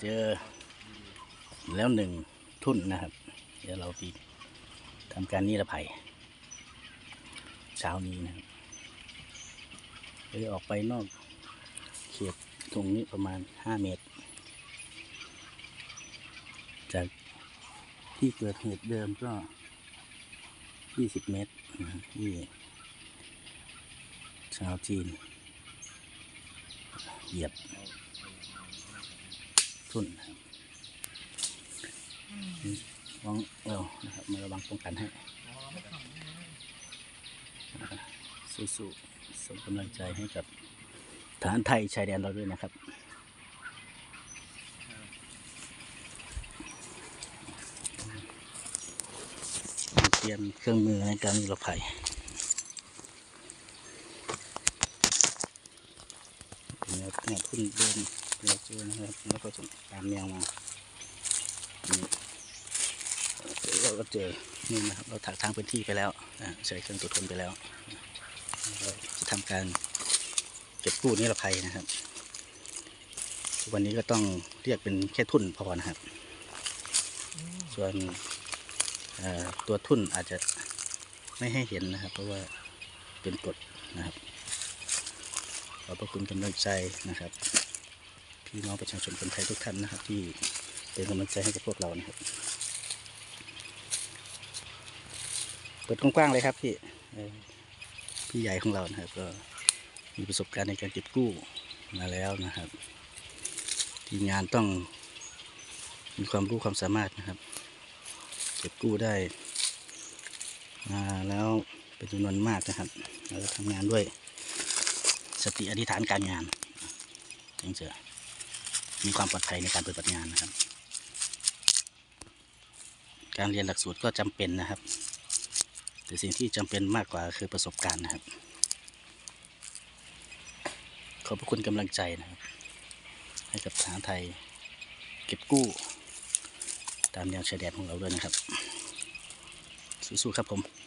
เจอแล้วหนึ่งทุ่นนะครับ เดี๋ยวเราไปทำการนิรภัย เช้านี้นะครับเลยออกไปนอกเขตตรงนี้ประมาณห้าเมตร จากที่เกิดเหตุเดิมก็ยี่สิบเมตรที่ชาวจีนเหยียบ ทุนนะครับระวังเรานะครับมาระวังป้องกันให้สู้ๆส่งกำลังใจให้กับฐานไทยชายแดนเราด้วยนะครับเตรียมเครื่องมือในการนิรภัย เนี่ยเนี่ยทุ่นเดินเราเจอนะครับแล้วก็จะตามแนวมาเราก็เจอนี่นะครับเราถักทางพื้นที่ไปแล้วใช้เครื่องตรวจคนไปแล้วเราจะทำการเก็บกู้นิรภัยนะครับทุกวันนี้ก็ต้องเรียกเป็นแค่ทุ่นพอนะครับ ส่วนตัวทุ่นอาจจะไม่ให้เห็นนะครับ เพราะว่าเป็นกฎนะครับ อบพระคุณกำลังใจนะครับ พี่น้องประชาชนคนไทยทุกท่านนะครับ ที่เป็นกำลังใจให้กับพวกเรานะครับ เปิดกว้างๆเลยครับพี่พี่ใหญ่ของเรานะครับ ก็มีประสบการณ์ในการเก็บกู้มาแล้วนะครับ ทีมงานต้องมีความรู้ความสามารถนะครับ เก็บกู้ได้มาแล้วเป็นจำนวนมากนะครับ แล้วก็ทำงานด้วย สติอธิษฐานการงานจึงจะมีความปลอดภัยในการปฏิบัติงานนะครับ การเรียนหลักสูตรก็จำเป็นนะครับ แต่สิ่งที่จำเป็นมากกว่าคือประสบการณ์นะครับ ขอบพระคุณกำลังใจนะครับ ให้กับทหารไทย เก็บกู้ ตามแนวชายแดนของเราด้วยนะครับ สู้ๆครับผม